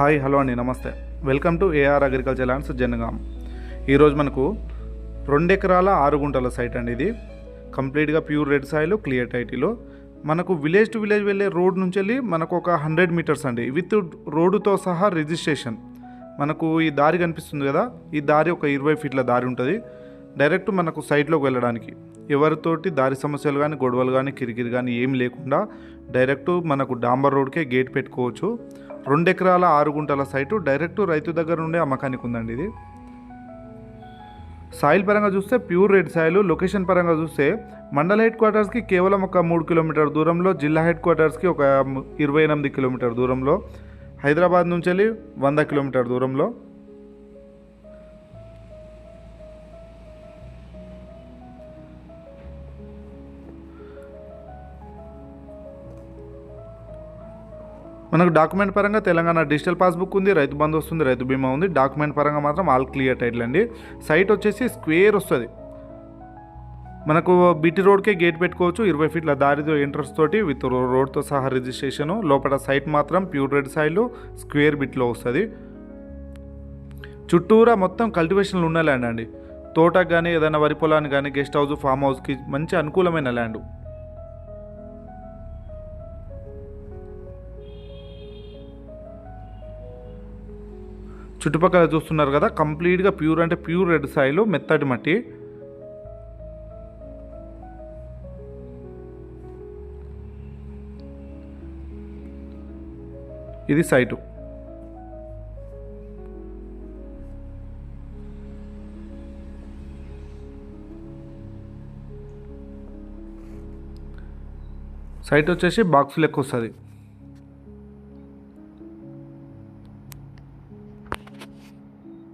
Hi hello అండి నమస్తే. Welcome to AR agriculture lands Jangaon. ఈరోజు మనకు రెండు ఎకరాల ఆరు గుంటల సైట్ అండి ఇది. కంప్లీట్గా ప్యూర్ రెడ్ సాయిల్ క్లియర్ టైటిలో మనకు విలేజ్ టు విలేజ్ వెళ్ళే రోడ్ నుంచి వెళ్ళి మనకు ఒక హండ్రెడ్ మీటర్స్ అండి. విత్ రోడ్డుతో సహా రిజిస్ట్రేషన్. మనకు ఈ దారి కనిపిస్తుంది కదా ఈ దారి ఒక ఇరవై ఫీట్ల దారి ఉంటుంది. డైరెక్ట్ మనకు సైట్లోకి వెళ్ళడానికి. ఎవరితోటి దారి సమస్యలు కానీ గొడవలు కానీ కిరికిరి కానీ ఏమి లేకుండా డైరెక్ట్ మనకు డాంబర్ రోడ్కే గేట్ పెట్టుకోవచ్చు. రెండు ఎకరాల ఆరు గుంటల సైటు డైరెక్ట్ రైతు దగ్గర నుండే అమ్మకానికి ఉందండి ఇది. సాయిల్ పరంగా చూస్తే ప్యూర్ రెడ్ సాయిల్ లొకేషన్ పరంగా చూస్తే మండల హెడ్ క్వార్టర్స్కి కేవలం ఒక మూడు కిలోమీటర్ దూరంలో జిల్లా హెడ్ క్వార్టర్స్కి ఒక ఇరవై ఎనిమిది కిలోమీటర్ దూరంలో హైదరాబాద్ నుంచి వెళ్ళి వంద కిలోమీటర్ దూరంలో. మనకు డాక్యుమెంట్ పరంగా తెలంగాణ డిజిటల్ పాస్బుక్ ఉంది రైతు బంధు వస్తుంది రైతు బీమా ఉంది. డాక్యుమెంట్ పరంగా మాత్రం ఆల్ క్లియర్ టైటిల్ అండి. సైట్ వచ్చేసి స్క్వేర్ వస్తుంది. మనకు బీటీ రోడ్కే గేట్ పెట్టుకోవచ్చు. ఇరవై ఫీట్ల దారితో ఎంట్రన్స్ తోటి విత్ రోడ్తో సహా రిజిస్ట్రేషను. లోపల సైట్ మాత్రం ప్యూర్ రెడ్ సైడ్ స్క్వేర్ బిట్లో వస్తుంది. చుట్టూరా మొత్తం కల్టివేషన్లు ఉన్న ల్యాండ్ అండి. తోటకు కానీ ఏదైనా వరి పొలానికి కానీ గెస్ట్ హౌస్ ఫామ్ హౌస్కి మంచి అనుకూలమైన ల్యాండ్. చుట్టుపక్కల చూస్తున్నారు కదా కంప్లీట్గా ప్యూర్ అంటే ప్యూర్ రెడ్ సాయిలు మెత్తటి మట్టి. ఇది సైటు. సైట్ వచ్చేసి బాక్స్ లెక్క వస్తుంది.